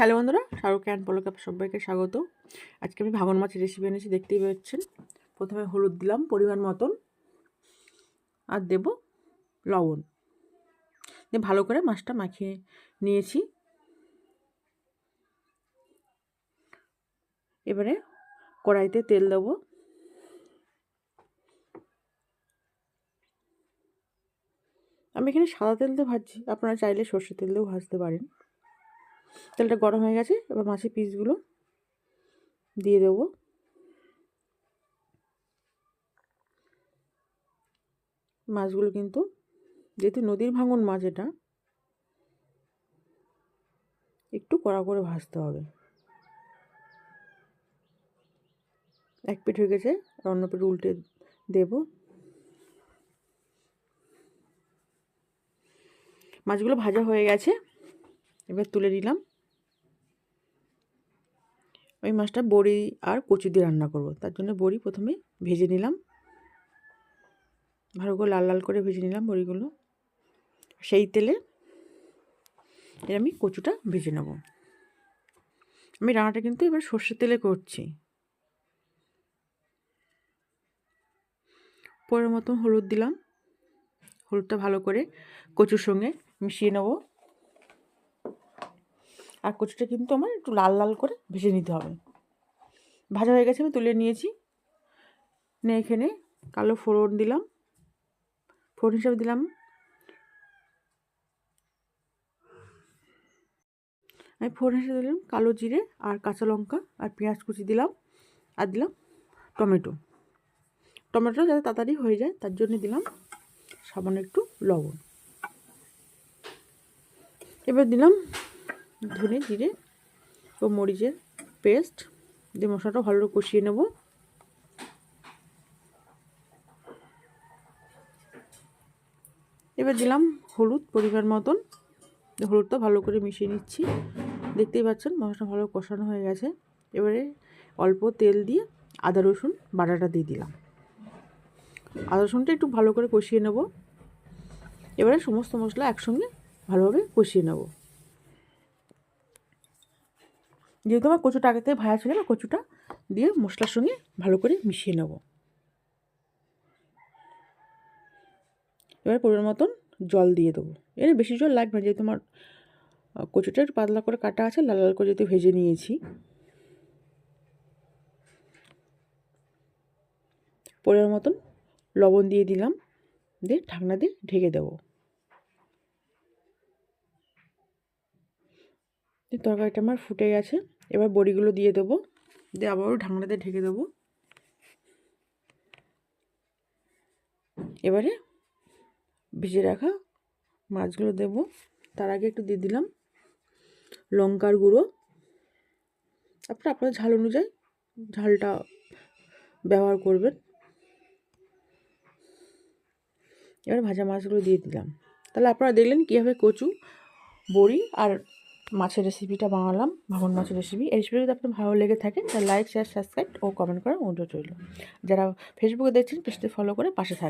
Hello বন্ধুরা, Shahrukh and পলক সবাইকে স্বাগত। আজকে আমি ভাঙন মাছের রেসিপি এনেছি, দেখতেই পাচ্ছেন। প্রথমে হলুদ দিলাম পরিমাণ মতন, আর দেব লবণ। দিয়ে ভালো করে মাছটা মাখিয়ে নিয়েছি। এবারে কড়াইতে তেল দেবো। আমি এখানে সাদা তেল দিয়ে ভাজছি, আপনারা চাইলে সর্ষের তেল দিয়েও ভাজতে পারেন। তেলটা গরম হয়ে গেছে, এবার মাছের পিসগুলো দিয়ে দেবো। মাছগুলো কিন্তু যেহেতু নদীর ভাঙন মাছ এটা, একটু কড়া করে ভাজতে হবে। এক পিঠ হয়ে গেছে, আর অন্য পিঠ উল্টে দেব। মাছগুলো ভাজা হয়ে গেছে এবার তুলে নিলাম। ওই মাছটা বড়ি আর কচু দিয়ে রান্না করব। তার জন্য বড়ি প্রথমে ভেজে নিলাম। ভালো করে লাল লাল করে ভেজে নিলাম বড়িগুলো। সেই তেলে এর আমি কচুটা ভেজে নেব। আমি রান্নাটা কিন্তু এবার সর্ষের তেলে করছি। পরের মতন হলুদ দিলাম। হলুদটা ভালো করে কচুর সঙ্গে মিশিয়ে নেব। আর কচুটা কিন্তু আমার একটু লাল লাল করে ভেজে নিতে হবে। ভাজা হয়ে গেছে, আমি তুলে নিয়েছি। নিয়ে এখানে কালো ফোড়ন দিলাম। ফোড়ন হিসাবে দিলাম। আমি ফোড়ন হিসেবে দিলাম কালো জিরে আর কাঁচা লঙ্কা আর পেঁয়াজ কুচি দিলাম আর দিলাম টমেটো। টমেটো যাতে তাড়াতাড়ি হয়ে যায়, তার জন্য দিলাম সামান্য একটু লবণ। এবার দিলাম ধনে জিরে ও মরিচের পেস্ট দিয়ে মশলাটা ভালো কষিয়ে নেব। এবার দিলাম হলুদ পরিমাণ মতন। হলুদটা ভালো করে মিশিয়ে নিচ্ছি। দেখতেই পাচ্ছেন মশলাটা ভালো কষানো হয়ে গেছে। এবারে অল্প তেল দিয়ে আদা, রসুন বাটাটা দিয়ে দিলাম। আদা, রসুনটা একটু ভালো করে কষিয়ে নেব। এবারে সমস্ত মশলা একসঙ্গে ভালোভাবে কষিয়ে নেব। যেহেতু আমার কচুটা আগে থেকে ভাজা ছিল না কচুটা দিয়ে মশলার সঙ্গে ভালো করে মিশিয়ে নেব। এবার পরিমাণ মতন জল দিয়ে দেবো। এর বেশি জল লাগবে না, যেহেতু আমার কচুটা একটু পাতলা করে কাটা আছে, লাল লাল করে যেহেতু ভেজে নিয়েছি। পরিমাণ মতন লবণ দিয়ে দিলাম, দিয়ে ঢাকনা দিয়ে ঢেকে দেবো। তরকারিটা আমার ফুটে গেছে, এবার বড়িগুলো দিয়ে দেবো। দিয়ে আবারও ঢাকনাতে ঢেকে দেবো। এবারে ভেজে রাখা মাছগুলো দেব। তার আগে একটু দিয়ে দিলাম লঙ্কার গুঁড়ো। আপনার আপনার ঝাল অনুযায়ী ঝালটা ব্যবহার করবেন। এবার ভাজা মাছগুলো দিয়ে দিলাম। তাহলে আপনারা দেখলেন কীভাবে কচু, বড়ি আর মাছের রেসিপিটা বানালাম ভাঙন মাছের রেসিপি এই রেসিপি যদি আপনার ভালো লেগে থাকে, তাহলে লাইক শেয়ার সাবস্ক্রাইব ও কমেন্ট করার অনুরোধ রইল। যারা ফেসবুকে দেখছেন, পেজটি ফলো করে পাশে থাকবে